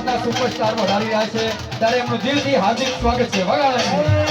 ગુજરાતના સુપરસ્ટાર વધારી રહ્યા છે. ત્યારે એમનું દિલથી હાર્દિક સ્વાગત છે. વગાડે.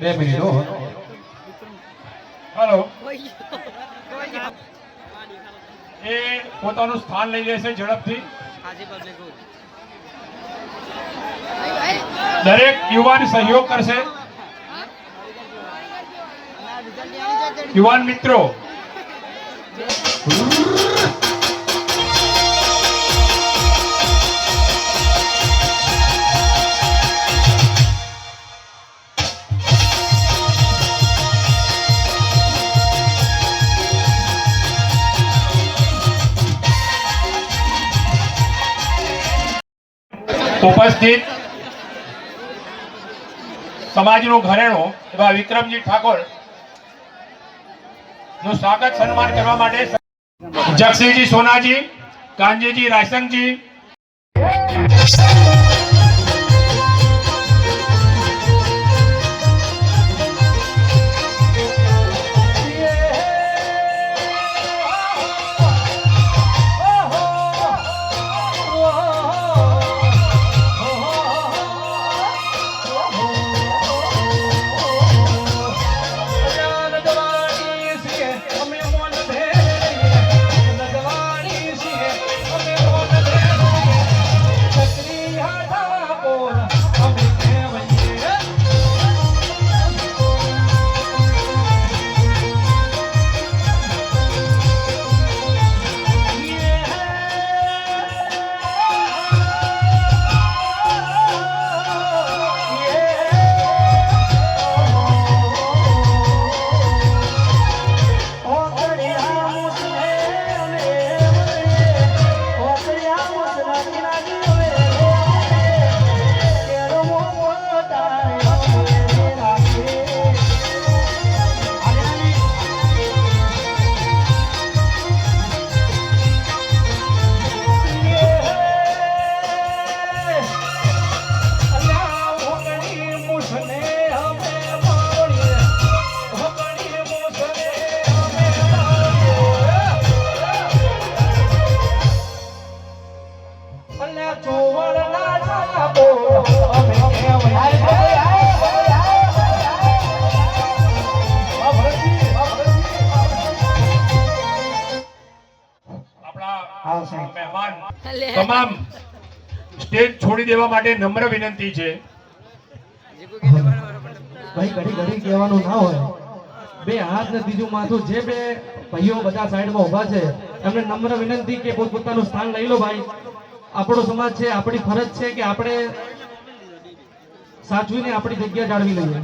બે મિનિટ હલો. એ પોતાનું સ્થાન લઈ લેશે ઝડપથી. દરેક યુવાન સહયોગ કરશે. યુવાન મિત્રો. ઉપસ્થિત સમાજનું ઘરેણું એવા વિક્રમજી ઠાકોરનું સ્વાગત સન્માન કરવા માટે જગસિંહજી સોનાજી, કાનજીજી રાયસંગજી. તમામ સ્ટેજ છોડી દેવા માટે નમ્ર વિનંતી છે. ભાઈ ઘડી ઘડી કહેવાનું ના હોય. બે હાથ ને ત્રીજું માથું, જે બે ભાઈઓ બધા સાઈડમાં ઊભા છે, એમને નમ્ર વિનંતી કે પોતપોતાનું સ્થાન લઈ લો ભાઈ. આપણો સમાજ છે આપણી ફરજ છે કે આપણે સાચવીને આપણી જગ્યા જાળવી લઈએ.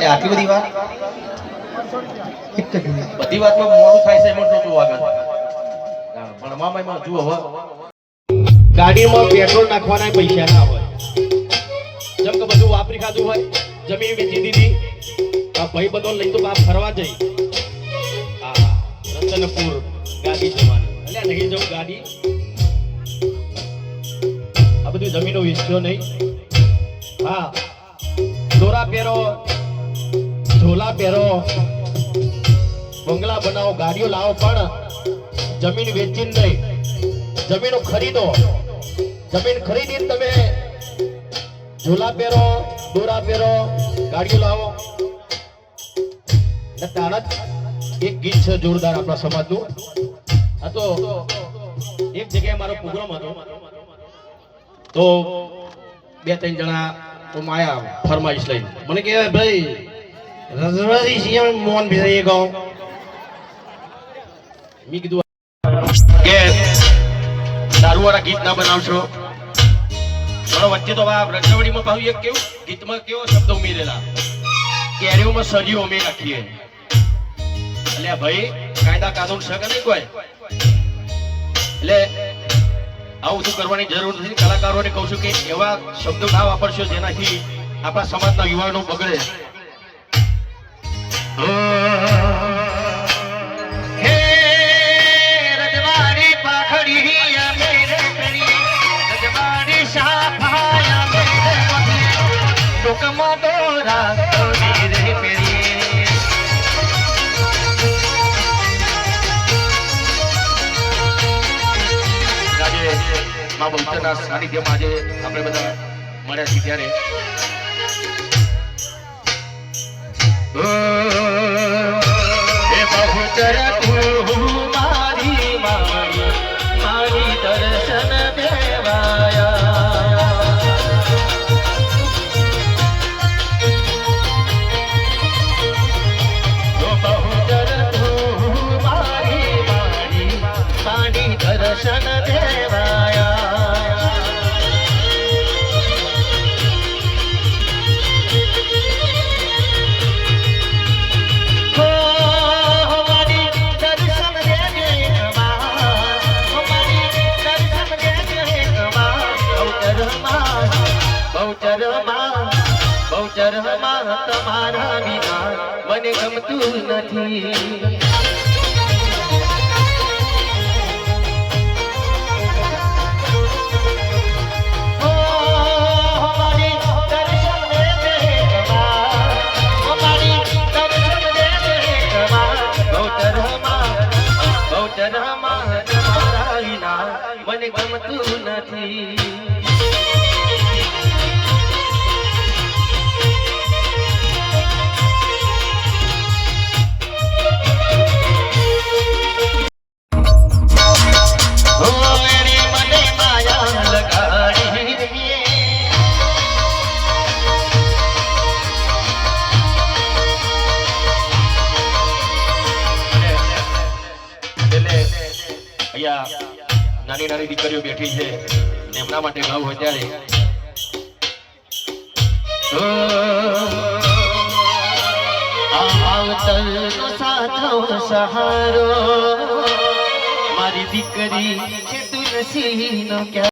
એ આટલી બધી વાત? બધી વાતમાં મોડું થાય છે એમાં તો જુઓ આગળ હા, એમાં જુઓ હવે ગાડીમાં પેટ્રોલ નાખવાના પૈસા ના હોય. જેમ કે બધું વાપરી ખાધું હોય જમીન વેચી દીધી. આ ભાઈ બધો લઈ તો બાપ ફરવા જઈ. હા, રતનપુર ગાડી જવાની. એટલે નહીં જવું ગાડી. આ બધું જમીનો વેચ્યો નહીં. હા. દોરા પહેરો ઝોલા પહેરો, બંગલા બનાવો, ગાડીઓ લાવો, પણ જમીન વેચીને નહીં. જમીનો ખરીદો. જમીન ખરીદીને તમે ઝોલા પહેરો, દોરા પહેરો, ગાડીઓ લાવો. તારા એક ગીત છે જોરદાર આપણા સમાજનું. આ તો એક જગ્યાએ મારો પ્રોગ્રામ હતો. તો બે ત્રણ જણા તો માયા ફરમાઈશ લઈ મને કે ભાઈ રજવાડી સીએમ મોહન ભીસાઈએ ગાઉં મેં કીધું, કે દારૂવાળા ગીત ના બનાવશો? મારો વચ્ચે તો આ રજવાડીમાં પાછું એક કેવું, ગીતમાં કેવો શબ્દ ઉમેરેલા. કેરીઓમાં સરીઓ અમે રાખીએ. એટલે ભાઈ, કાયદા કાનૂન છે નહીં કોઈ? એટલે આવું બધું કરવાની જરૂર નથી. કલાકારોને કહું છું કે એવા શબ્દો ના વાપરશો જેનાથી આપણા સમાજના યુવાનો બગડે. મા બહુચરના સાનિધ્યમાં આજે આપણે બધા મળ્યા છીએ ત્યારે. બહુચર તું બહુચરમાં બહુચરમાં તમારા વિના મને ગમતું નથી. હો હમારી દર્શન નાની નાની દીકરીઓ બેઠી છે. એમના માટે ગાવ હોય સહારો. મારી દીકરી છે તુલસીનો ક્યાં